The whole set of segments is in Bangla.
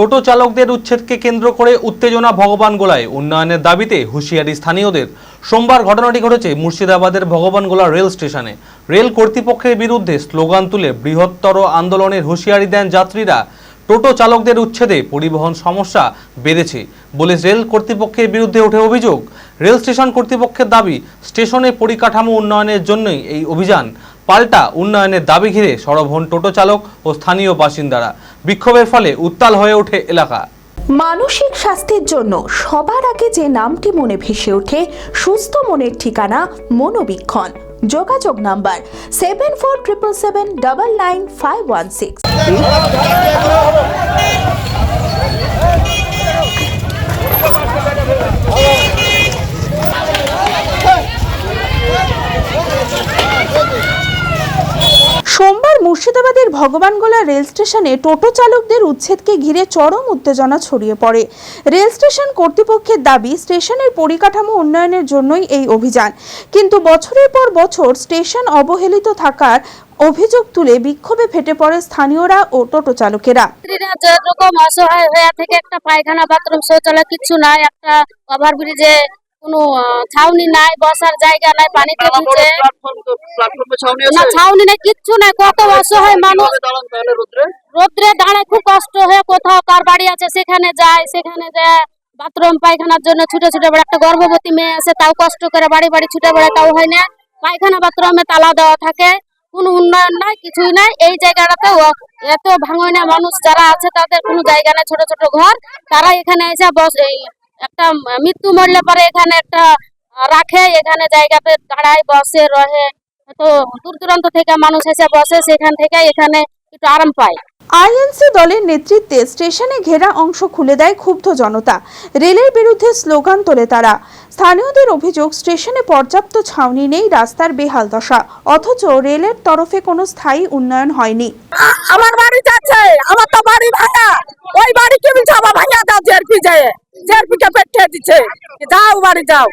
টোটো চালকদের উচ্ছেদকে কেন্দ্র করে উত্তেজনা ভগবান গোলায়। উন্নয়নের দাবিতে হুঁশিয়ারি স্থানীয়দের। সোমবার ঘটনাটি ঘটেছে মুর্শিদাবাদের ভগবানগোলা রেল স্টেশনে। রেল কর্তৃপক্ষের বিরুদ্ধে স্লোগান তুলে বৃহত্তর আন্দোলনের হুঁশিয়ারি দেন যাত্রীরা। টোটো চালকদের উচ্ছেদে পরিবহন সমস্যা বেড়েছে বলে রেল কর্তৃপক্ষের বিরুদ্ধে ওঠে অভিযোগ। রেল স্টেশন কর্তৃপক্ষের দাবি, স্টেশনে পরিকাঠামো উন্নয়নের জন্যই এই অভিযান। পাল্টা উন্নয়নের দাবি ঘিরে সরব হন টোটো চালক ও স্থানীয় বাসিন্দারা। বিক্ষোভের ফলে উত্তাল হয়ে ওঠে এলাকা। মানসিক স্বাস্থ্যের জন্য সবার আগে যে নামটি মনে ভেসে ওঠে, সুস্থ মনের ঠিকানা মনোবীক্ষণ। যোগাযোগ number seven four triple seven double nine five one six সোমবার মুর্শিদাবাদের ভগবানগোলা রেল স্টেশনে টোটো চালকদের উচ্ছেদকে ঘিরে চরম উত্তেজনা ছড়িয়ে পড়ে। রেল স্টেশন কর্তৃপক্ষের দাবি, স্টেশনের পরিকাঠামো উন্নয়নের জন্যই এই অভিযান। কিন্তু বছরের পর বছর স্টেশন অবহেলিত থাকার অভিযোগ তুলে বিক্ষোভে ফেটে পড়ে স্থানীয়রা ও টোটো চালকেরা। যেরকম অসহায় হয়ে থেকে একটা পায়খানা, বাথরুম, শৌচালয়, কিছু নাই। একটা ওভার ব্রিজে কোনো ছাউনি নাই বসার জায়গা নাই পানিতে ভিজে। না ছাউনি নাই কিচ্ছু নাই কত অসহায় মানুষ। রোদ্রে? দাঁড়ায় খুব কষ্ট হয়ে কোথাও কার বাড়ি আছে সেখানে যায় সেখানে যায়। বাথরুম পায়খানার জন্য ছুটে ছুটে বেড়ায়। একটা গর্ভবতী মেয়ে আছে তাও কষ্ট করে বাড়ি বাড়ি ছুটে বেড়ায় তাও হয় না। পায়খানা বাথরুমে তালা দেওয়া থাকে। কোনো উন্নয়ন নাই কিছুই নাই। এই জায়গাটাতে এত ভাঙনে মানুষ যারা আছে তাদের কোনো জায়গা নাই ছোট ছোট ঘর। তারা এখানে এসে বস একটা মৃত্যু মরলে পরে এখানে একটা রাখে এখানে জায়গাতে দাঁড়ায় বসে রহে। তো দূর দূরান্ত থেকে মানুষ এসে বসে সেখান থেকে এখানে একটু আরাম পায়। আইএনসি দলের নেতৃত্বে স্টেশনে ঘেরা অংশ খুলে দেয় ক্ষুব্ধ জনতা। রেলের বিরুদ্ধে স্লোগান তোলে তারা। স্থানীয়দের অভিযোগ স্টেশনে পর্যাপ্ত ছাউনি নেই রাস্তার বেহাল দশা। অথচ রেলের তরফে কোনো স্থায়ী উন্নয়ন হয়নি। আমার বাড়ি যাচ্ছে আমার তো বাড়ি ভাঙা। ওই বাড়ি কে আমার ভাঙা দাও জেরপি যায় পেটে দিচ্ছে। যাও বাড়ি যাও।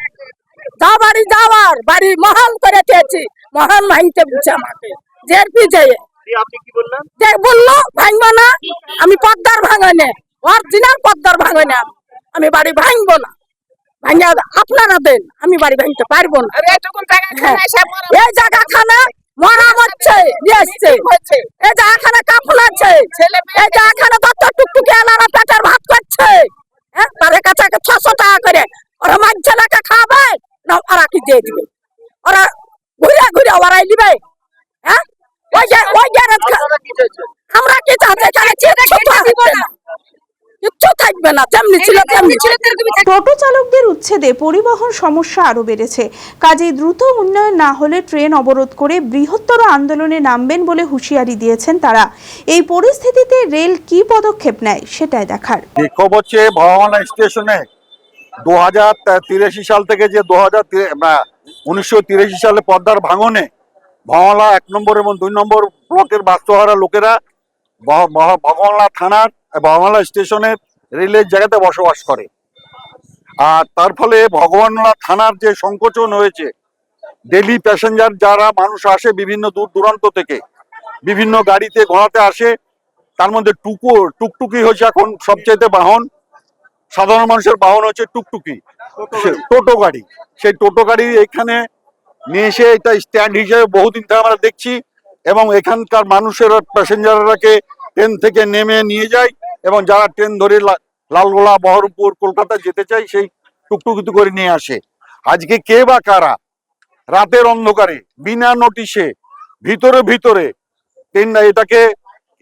যাও বাড়ি যাও আর বাড়ি মহাল করে দিয়েছি মহাল ভাঙতে আমাকে। যায় যে। বলল ভাঙবো না। আমি পদ্মার ভাঙনে। অরিজিনাল পদ্মার ভাঙনে আমি। আমি বাড়ি ভাঙবো না। ভাঙা আপনারা দেন। আমি বাড়ি ভাঙতে পারব না। হ্যাঁ। এই জায়গা খানা মরা হচ্ছে। এই জায়গা খানা কাপড় আছে এই জায়গা খানা দত্ত টুকটুকি আলারা পেটের ভাত করছে হ্যাঁ তাদের কাছে ছশো টাকা করে ওরা মাছ ছেলেকে খাবে না ওরা কি দিয়ে দিবে? ওরা ঘুরে ঘুরে ওরাই দিবে হ্যাঁ? ওই যে ওই গ্যারেজ আমরা কি চাচ্ছি এখানে কিচ্ছু থাকবে না কিচ্ছু থাকবে না যেমনি ছিল তেমনি। ছিল টোটো চালকদের উচ্ছেদে পরিবহন সমস্যা আরও বেড়েছে। কাজেই দ্রুত উন্নয়ন না হলে ট্রেন অবরোধ করে বৃহত্তর আন্দোলনে নামবেন বলে হুঁশিয়ারি দিয়েছেন তারা। এই পরিস্থিতিতে রেল কি পদক্ষেপ নেয় সেটাই দেখার। স্টেশনে। দু হাজার তিরাশি সাল থেকে যে দু হাজার উনিশশো তিরাশি সালে পদ্মার ভাঙনে ভগবানা এক নম্বর এবং দুই নম্বর ব্লকের বাস্তুহারা লোকেরা ভ- ভ- থানার ভগবানা স্টেশনের রেলের জায়গাতে বসবাস করে। আর তার ফলে ভগবানলা থানার যে সংকোচন হয়েছে ডেলি প্যাসেঞ্জার যারা মানুষ আসে বিভিন্ন দূর দূরান্ত থেকে, বিভিন্ন গাড়িতে ঘোরাতে আসে, তার মধ্যে টুকু টুকটুকি হয়েছে এখন সবচাইতে বাহন। সাধারণ মানুষের বাহন হচ্ছে টুকটুকি। টোটো গাড়ি। সেই টোটো গাড়ি এখানে নিয়ে এসে এটা স্ট্যান্ড হিসেবে বহুদিন থেকে আমরা দেখছি এবং এখানকার মানুষের, প্যাসেঞ্জাররাকে ট্রেন থেকে নেমে নিয়ে যায় এবং যারা ট্রেন ধরে লালগোলা, বহরমপুর, কলকাতা যেতে চায়, সেই টুকটুকিতে করে নিয়ে আসে। আজকে কে বা কারা রাতের অন্ধকারে, বিনা নোটিশে ভিতরে ভিতরে ট্রেন এটাকে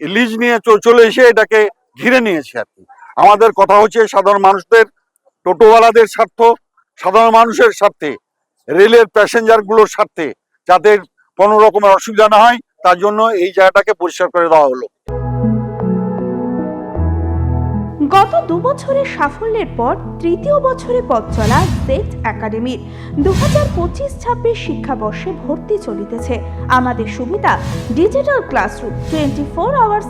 লিজ নিয়ে চলে এসে এটাকে ঘিরে নিয়েছে আর কি। আমাদের কথা হচ্ছে সাধারণ মানুষদের, টোটোওয়ালাদের স্বার্থ, সাধারণ মানুষের স্বার্থে, রেলের প্যাসেঞ্জারগুলোর স্বার্থে, যাতে কোনো রকমের অসুবিধা না হয়, তার জন্য এই জায়গাটাকে পরিষ্কার করে দেওয়া হলো। গত দু বছরের সাফল্যের পর তৃতীয় বছরে পথ চলা জেট একাডেমির দু হাজার পঁচিশ ছাব্বিশ শিক্ষাবর্ষে ভর্তি চলিতেছে। আমাদের সুবিধা, digital classroom twenty four hours